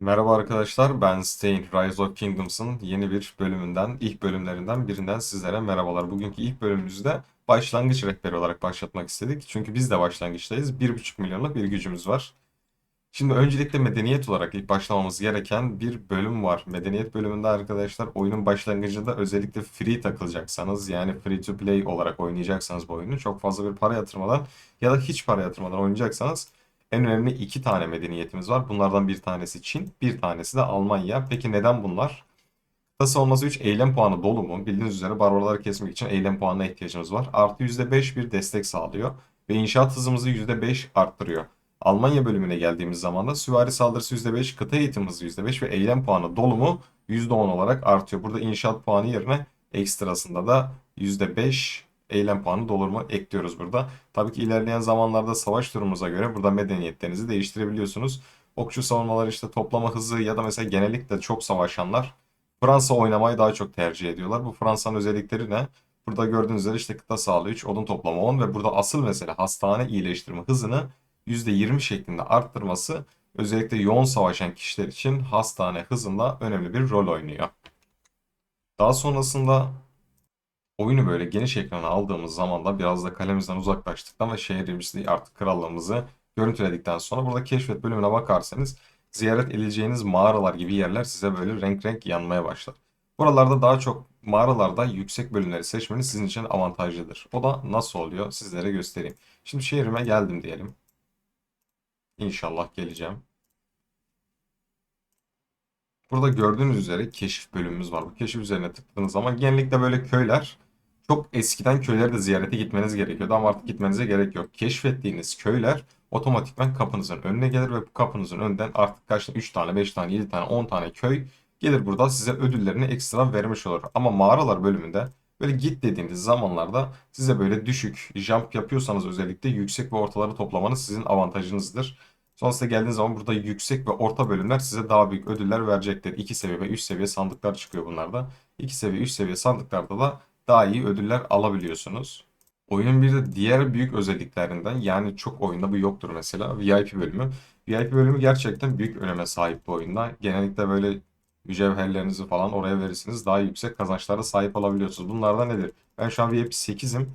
Merhaba arkadaşlar, ben Stein, Rise of Kingdoms'ın yeni bir bölümünden, ilk bölümlerinden birinden sizlere merhabalar. Bugünkü ilk bölümümüzde başlangıç rehberi olarak başlatmak istedik. Çünkü biz de başlangıçtayız. 1,5 milyonluk bir gücümüz var. Şimdi öncelikle medeniyet olarak ilk başlamamız gereken bir bölüm var. Medeniyet bölümünde arkadaşlar oyunun başlangıcında özellikle free takılacaksanız yani free to play olarak oynayacaksanız bu oyunu çok fazla bir para yatırmadan ya da hiç para yatırmadan oynayacaksanız en önemli iki tane medeniyetimiz var. Bunlardan bir tanesi Çin, bir tanesi de Almanya. Peki neden bunlar? Kıtası olması 3 eylem puanı dolu mu? Bildiğiniz üzere barbarları kesmek için eylem puanına ihtiyacımız var. Artı %5 bir destek sağlıyor ve inşaat hızımızı %5 arttırıyor. Almanya bölümüne geldiğimiz zaman da süvari saldırısı %5, kıta eğitim hızı %5 ve eylem puanı dolu mu %10 olarak artıyor. Burada inşaat puanı yerine ekstrasında da %5 eylem puanı dolurma ekliyoruz burada. Tabii ki ilerleyen zamanlarda savaş durumumuza göre burada medeniyetlerinizi değiştirebiliyorsunuz. Okçu savunmaları işte toplama hızı ya da mesela genellikle çok savaşanlar Fransa oynamayı daha çok tercih ediyorlar. Bu Fransa'nın özellikleri ne? Burada gördüğünüz üzere işte kıta sağlığı 3, odun toplama 10 ve burada asıl mesele hastane iyileştirme hızını %20 şeklinde arttırması özellikle yoğun savaşan kişiler için hastane hızında önemli bir rol oynuyor. Daha sonrasında oyunu böyle geniş ekrana aldığımız zaman da biraz da kalemizden uzaklaştıktan ve şehrimizi artık krallığımızı görüntüledikten sonra burada keşfet bölümüne bakarsanız ziyaret edileceğiniz mağaralar gibi yerler size böyle renk renk yanmaya başlar. Buralarda daha çok mağaralarda yüksek bölümleri seçmeniz sizin için avantajlıdır. O da nasıl oluyor sizlere göstereyim. Şimdi şehrime geldim diyelim. İnşallah geleceğim. Burada gördüğünüz üzere keşif bölümümüz var. Bu keşif üzerine tıkladığınız zaman genellikle böyle köyler çok eskiden köyleri de ziyarete gitmeniz gerekiyordu ama artık gitmenize gerek yok. Keşfettiğiniz köyler otomatikman kapınızın önüne gelir ve bu kapınızın önden artık tane 3 tane, 5 tane, 7 tane, 10 tane köy gelir burada size ödüllerini ekstra vermiş olur. Ama mağaralar bölümünde böyle git dediğiniz zamanlarda size böyle düşük jump yapıyorsanız özellikle yüksek ve ortaları toplamanız sizin avantajınızdır. Sonrasında geldiğiniz zaman burada yüksek ve orta bölümler size daha büyük ödüller verecektir. 2 seviye ve 3 seviye sandıklar çıkıyor bunlarda. 2 seviye 3 seviye sandıklarda da daha iyi ödüller alabiliyorsunuz. Oyunun bir de diğer büyük özelliklerinden yani çok oyunda bu yoktur mesela VIP bölümü. VIP bölümü gerçekten büyük öneme sahip bu oyunda. Genellikle böyle mücevherlerinizi falan oraya verirsiniz daha yüksek kazançlara sahip olabiliyorsunuz. Bunlardan nedir? Ben şu an VIP 8'im.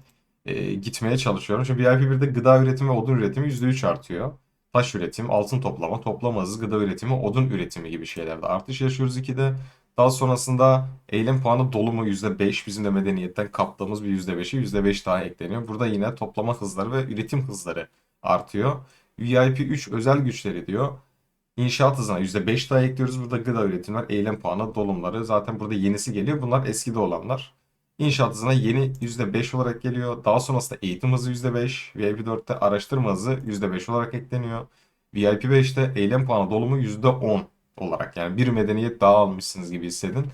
Ee, gitmeye çalışıyorum. Çünkü VIP 1'de gıda üretimi ve odun üretimi %3 artıyor. Taş üretim, altın toplama, toplama hızı, gıda üretimi, odun üretimi gibi şeylerde artış yaşıyoruz 2'de. Daha sonrasında eylem puanı dolumu %5 bizim de medeniyetten kaptığımız bir %5'i %5 daha ekleniyor. Burada yine toplama hızları ve üretim hızları artıyor. VIP 3 özel güçleri diyor. İnşaat hızına %5 daha ekliyoruz. Burada gıda üretimler, eylem puanı, dolumları. Zaten burada yenisi geliyor. Bunlar eskide olanlar. İnşaat hızına yeni %5 olarak geliyor. Daha sonrasında eğitim hızı %5. VIP 4'te araştırma hızı %5 olarak ekleniyor. VIP 5'te eylem puanı dolumu %10 olarak yani bir medeniyet daha almışsınız gibi hissedin.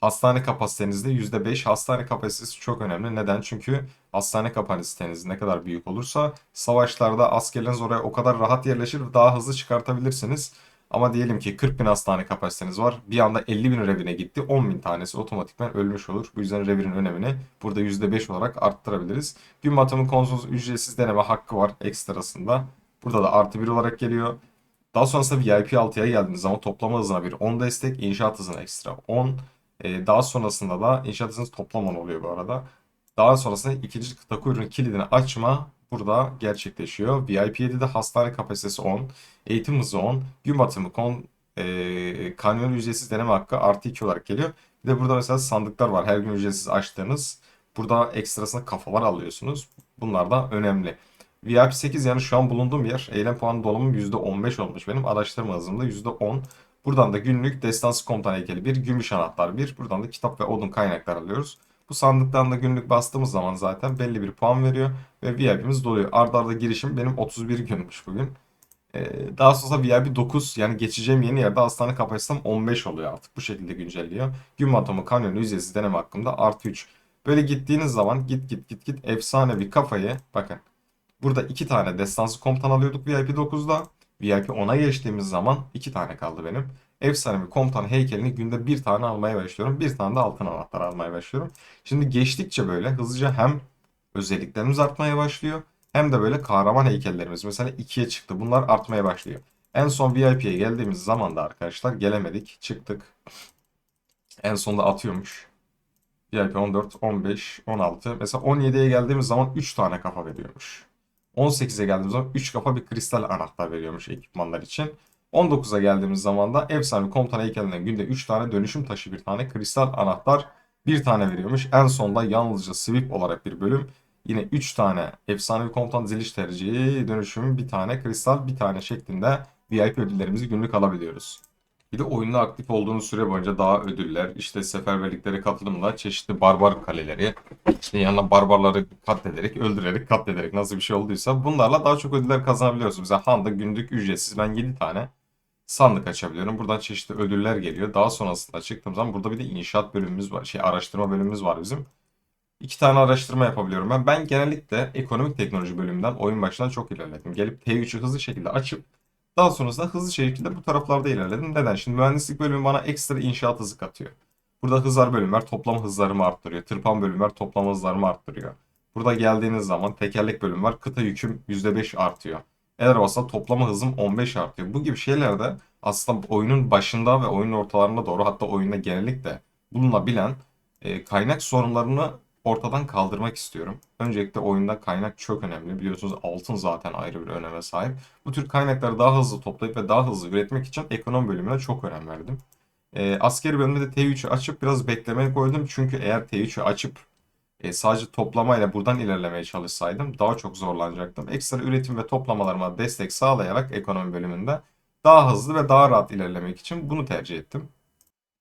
Hastane kapasitenizde %5 hastane kapasitesi çok önemli. Neden? Çünkü hastane kapasiteniz ne kadar büyük olursa savaşlarda askerleriniz oraya o kadar rahat yerleşir daha hızlı çıkartabilirsiniz. Ama diyelim ki 40 bin hastane kapasiteniz var. Bir anda 50 bin revine gitti. 10 bin tanesi otomatikman ölmüş olur. Bu yüzden revinin önemini burada %5 olarak arttırabiliriz. Gün batımı konsol ücretsiz deneme hakkı var ekstrasında. Burada da artı 1 olarak geliyor. Daha sonrasında VIP 6'ya geldiğiniz zaman toplama hızına bir 10 destek, inşaat hızına ekstra 10. Ee, daha sonrasında da inşaat hızınız toplam 10 oluyor bu arada. Daha sonrasında ikinci kıta kuyruğunun kilidini açma burada gerçekleşiyor. VIP 7'de hastane kapasitesi 10, eğitim hızı 10, gün batımı kon, e, kanyon ücretsiz deneme hakkı artı 2 olarak geliyor. Bir de burada mesela sandıklar var. Her gün ücretsiz açtığınız. Burada ekstrasında kafalar alıyorsunuz. Bunlar da önemli. VIP 8 yani şu an bulunduğum yer. Eylem puanı dolumum %15 olmuş benim. Araştırma hızım da %10. Buradan da günlük destansı komutan heykeli bir, gümüş anahtar bir. Buradan da kitap ve odun kaynaklar alıyoruz. Bu sandıktan da günlük bastığımız zaman zaten belli bir puan veriyor ve VIP'miz doluyor. Arda arda girişim benim 31 günmüş bugün. Ee, daha sonra VIP 9 yani geçeceğim yeni yerde hastane kapasitem 15 oluyor artık. Bu şekilde güncelliyor. Gün atomu kanyonu ücretsiz deneme hakkında artı 3. Böyle gittiğiniz zaman git git git git efsane bir kafayı bakın. Burada iki tane destansı komutan alıyorduk VIP 9'da. VIP 10'a geçtiğimiz zaman iki tane kaldı benim. Efsane bir komutan heykelini günde bir tane almaya başlıyorum. Bir tane de altın anahtar almaya başlıyorum. Şimdi geçtikçe böyle hızlıca hem özelliklerimiz artmaya başlıyor. Hem de böyle kahraman heykellerimiz mesela ikiye çıktı. Bunlar artmaya başlıyor. En son VIP'ye geldiğimiz zaman da arkadaşlar gelemedik. Çıktık. En sonunda atıyormuş. VIP 14, 15, 16. Mesela 17'ye geldiğimiz zaman 3 tane kafa veriyormuş. 18'e geldiğimiz zaman 3 kafa bir kristal anahtar veriyormuş ekipmanlar için. 19'a geldiğimiz zaman da efsane komutan heykelinden günde 3 tane dönüşüm taşı bir tane kristal anahtar bir tane veriyormuş. En sonda yalnızca sweep olarak bir bölüm. Yine 3 tane efsanevi komutan ziliş tercihi dönüşüm bir tane kristal bir tane şeklinde VIP ödüllerimizi günlük alabiliyoruz. Bir de oyunda aktif olduğunuz süre boyunca daha ödüller, işte seferberliklere katılımla çeşitli barbar kaleleri, işte yanına barbarları katlederek, öldürerek, katlederek nasıl bir şey olduysa bunlarla daha çok ödüller kazanabiliyorsunuz. Mesela Han'da günlük ücretsiz ben 7 tane sandık açabiliyorum. Buradan çeşitli ödüller geliyor. Daha sonrasında çıktığım zaman burada bir de inşaat bölümümüz var. Şey araştırma bölümümüz var bizim. İki tane araştırma yapabiliyorum ben. Ben genellikle ekonomik teknoloji bölümünden oyun başından çok ilerledim. Gelip T3'ü hızlı şekilde açıp daha sonrasında hızlı şekilde bu taraflarda ilerledim. Neden? Şimdi mühendislik bölümü bana ekstra inşaat hızı katıyor. Burada hızlar bölümler toplam hızlarımı arttırıyor. Tırpan bölümler toplam hızlarımı arttırıyor. Burada geldiğiniz zaman tekerlek bölüm var. Kıta yüküm %5 artıyor. Eğer olsa toplama hızım 15 artıyor. Bu gibi şeylerde aslında oyunun başında ve oyunun ortalarında doğru hatta oyunda genellikle bulunabilen e, kaynak sorunlarını ortadan kaldırmak istiyorum. Öncelikle oyunda kaynak çok önemli. Biliyorsunuz altın zaten ayrı bir öneme sahip. Bu tür kaynakları daha hızlı toplayıp ve daha hızlı üretmek için ekonomi bölümüne çok önem verdim. E, askeri bölümde de T3'ü açıp biraz beklemeye koydum. Çünkü eğer T3'ü açıp e, sadece toplamayla buradan ilerlemeye çalışsaydım daha çok zorlanacaktım. Ekstra üretim ve toplamalarıma destek sağlayarak ekonomi bölümünde daha hızlı ve daha rahat ilerlemek için bunu tercih ettim.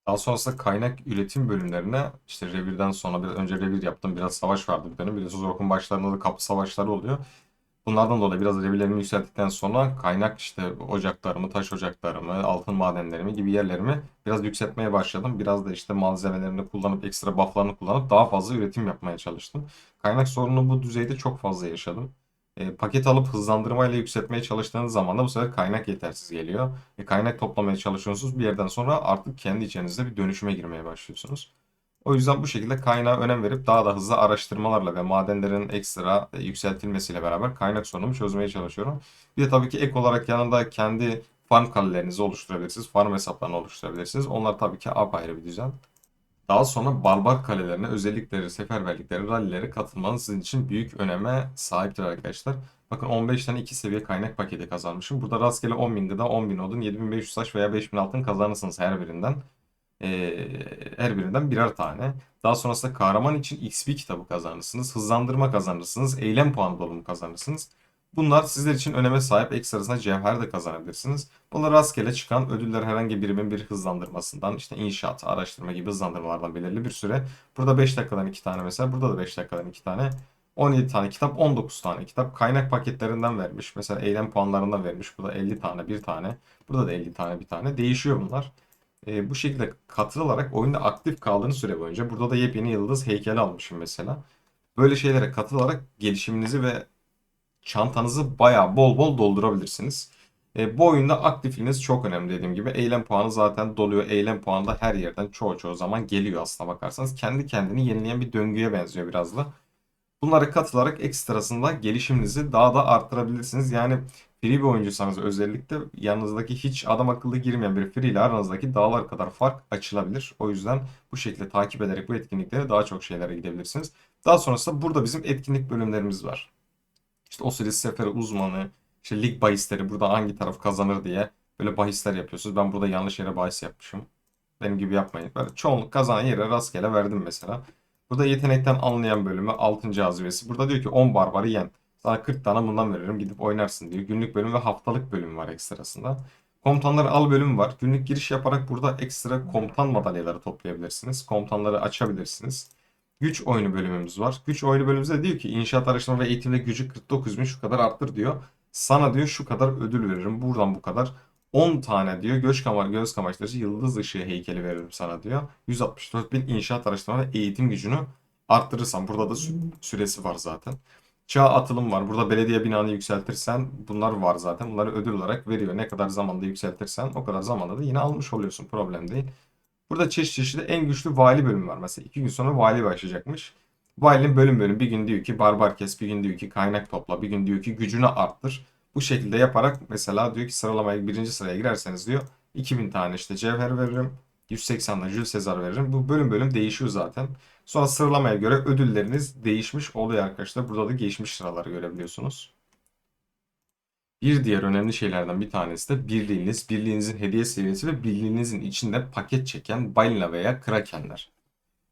Daha sonrasında kaynak üretim bölümlerine işte revirden sonra biraz önce revir yaptım. Biraz savaş vardı bir dönem. Biliyorsunuz Orkun başlarında da kapı savaşları oluyor. Bunlardan dolayı biraz revirlerimi yükselttikten sonra kaynak işte ocaklarımı, taş ocaklarımı, altın madenlerimi gibi yerlerimi biraz yükseltmeye başladım. Biraz da işte malzemelerini kullanıp ekstra bufflarını kullanıp daha fazla üretim yapmaya çalıştım. Kaynak sorunu bu düzeyde çok fazla yaşadım. E, paket alıp hızlandırmayla yükseltmeye çalıştığınız zaman da bu sefer kaynak yetersiz geliyor. E, kaynak toplamaya çalışıyorsunuz. Bir yerden sonra artık kendi içinizde bir dönüşüme girmeye başlıyorsunuz. O yüzden bu şekilde kaynağa önem verip daha da hızlı araştırmalarla ve madenlerin ekstra e, yükseltilmesiyle beraber kaynak sorunumu çözmeye çalışıyorum. Bir de tabii ki ek olarak yanında kendi farm kalelerinizi oluşturabilirsiniz. Farm hesaplarını oluşturabilirsiniz. Onlar tabii ki apayrı bir düzen. Daha sonra barbar kalelerine özellikleri, seferberlikleri, rallilere katılmanız sizin için büyük öneme sahiptir arkadaşlar. Bakın 15 tane 2 seviye kaynak paketi kazanmışım. Burada rastgele 10.000'de de 10.000 odun, 7500 taş veya 5000 altın kazanırsınız her birinden. Ee, her birinden birer tane. Daha sonrasında kahraman için XP kitabı kazanırsınız. Hızlandırma kazanırsınız. Eylem puanı dolumu kazanırsınız. Bunlar sizler için öneme sahip ekstrasına cevher de kazanabilirsiniz. Bunlar rastgele çıkan ödüller herhangi birimin bir hızlandırmasından işte inşaat, araştırma gibi hızlandırmalardan belirli bir süre. Burada 5 dakikadan 2 tane mesela burada da 5 dakikadan 2 tane. 17 tane kitap, 19 tane kitap. Kaynak paketlerinden vermiş. Mesela eylem puanlarından vermiş. Burada 50 tane, bir tane. Burada da 50 tane, bir tane. Değişiyor bunlar. E, bu şekilde katılarak oyunda aktif kaldığınız süre boyunca burada da yepyeni yıldız heykeli almışım mesela. Böyle şeylere katılarak gelişiminizi ve çantanızı bayağı bol bol doldurabilirsiniz. E, bu oyunda aktifliğiniz çok önemli dediğim gibi. Eylem puanı zaten doluyor. Eylem puanı da her yerden çoğu çoğu zaman geliyor aslına bakarsanız. Kendi kendini yenileyen bir döngüye benziyor biraz da. Bunlara katılarak ekstrasında gelişiminizi daha da arttırabilirsiniz. Yani free bir oyuncuysanız özellikle yanınızdaki hiç adam akıllı girmeyen bir free ile aranızdaki dağlar kadar fark açılabilir. O yüzden bu şekilde takip ederek bu etkinliklere daha çok şeylere gidebilirsiniz. Daha sonrasında burada bizim etkinlik bölümlerimiz var. İşte Osiris Seferi uzmanı, işte lig bahisleri burada hangi taraf kazanır diye böyle bahisler yapıyorsunuz. Ben burada yanlış yere bahis yapmışım. Benim gibi yapmayın. Böyle çoğunluk kazanan yere rastgele verdim mesela. Burada yetenekten anlayan bölümü 6. cazibesi. Burada diyor ki 10 barbarı yen. Sana 40 tane bundan veririm gidip oynarsın diyor. Günlük bölüm ve haftalık bölüm var ekstrasında. Komutanları al bölümü var. Günlük giriş yaparak burada ekstra komutan madalyaları toplayabilirsiniz. Komutanları açabilirsiniz. Güç oyunu bölümümüz var. Güç oyunu bölümümüzde diyor ki inşaat araştırma ve eğitimde gücü 49 bin şu kadar arttır diyor. Sana diyor şu kadar ödül veririm. Buradan bu kadar. 10 tane diyor göz, kama göz kamaştırıcı yıldız ışığı heykeli veririm sana diyor. 164 bin inşaat araştırma ve eğitim gücünü arttırırsan. Burada da sü- süresi var zaten. Çağ atılım var. Burada belediye binanı yükseltirsen bunlar var zaten. Bunları ödül olarak veriyor. Ne kadar zamanda yükseltirsen o kadar zamanda da yine almış oluyorsun. Problem değil. Burada çeşit çeşitli en güçlü vali bölümü var. Mesela iki gün sonra vali başlayacakmış. Valinin bölüm bölüm bir gün diyor ki barbar kes, bir gün diyor ki kaynak topla, bir gün diyor ki gücünü arttır. Bu şekilde yaparak mesela diyor ki sıralamaya birinci sıraya girerseniz diyor 2000 tane işte cevher veririm. 180 tane Jules Sezar veririm. Bu bölüm bölüm değişiyor zaten. Sonra sıralamaya göre ödülleriniz değişmiş oluyor arkadaşlar. Burada da geçmiş sıraları görebiliyorsunuz. Bir diğer önemli şeylerden bir tanesi de birliğiniz, birliğinizin hediye seviyesi ve birliğinizin içinde paket çeken balina veya krakenler.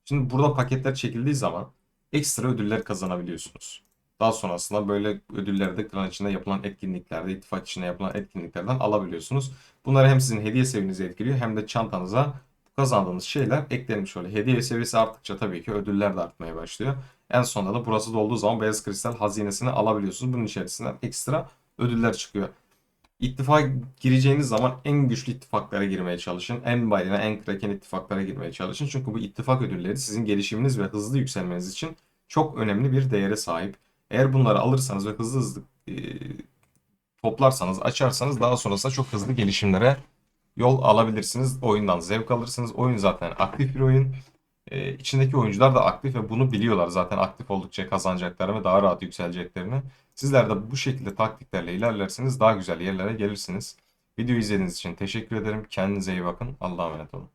Şimdi burada paketler çekildiği zaman ekstra ödüller kazanabiliyorsunuz. Daha sonrasında böyle ödülleri de klan içinde yapılan etkinliklerde, ittifak içinde yapılan etkinliklerden alabiliyorsunuz. Bunlar hem sizin hediye seviyenizi etkiliyor hem de çantanıza kazandığınız şeyler eklenmiş oluyor. Hediye seviyesi arttıkça tabii ki ödüller de artmaya başlıyor. En sonunda da burası dolduğu zaman beyaz kristal hazinesini alabiliyorsunuz. Bunun içerisinden ekstra ödüller çıkıyor. İttifak gireceğiniz zaman en güçlü ittifaklara girmeye çalışın. En balina, en kraken ittifaklara girmeye çalışın. Çünkü bu ittifak ödülleri sizin gelişiminiz ve hızlı yükselmeniz için çok önemli bir değere sahip. Eğer bunları alırsanız ve hızlı hızlı e, toplarsanız, açarsanız daha sonrasında çok hızlı gelişimlere yol alabilirsiniz. Oyundan zevk alırsınız. Oyun zaten aktif bir oyun. E, içindeki oyuncular da aktif ve bunu biliyorlar zaten aktif oldukça kazanacaklarını daha rahat yükseleceklerini. Sizler de bu şekilde taktiklerle ilerlerseniz daha güzel yerlere gelirsiniz. Videoyu izlediğiniz için teşekkür ederim. Kendinize iyi bakın. Allah'a emanet olun.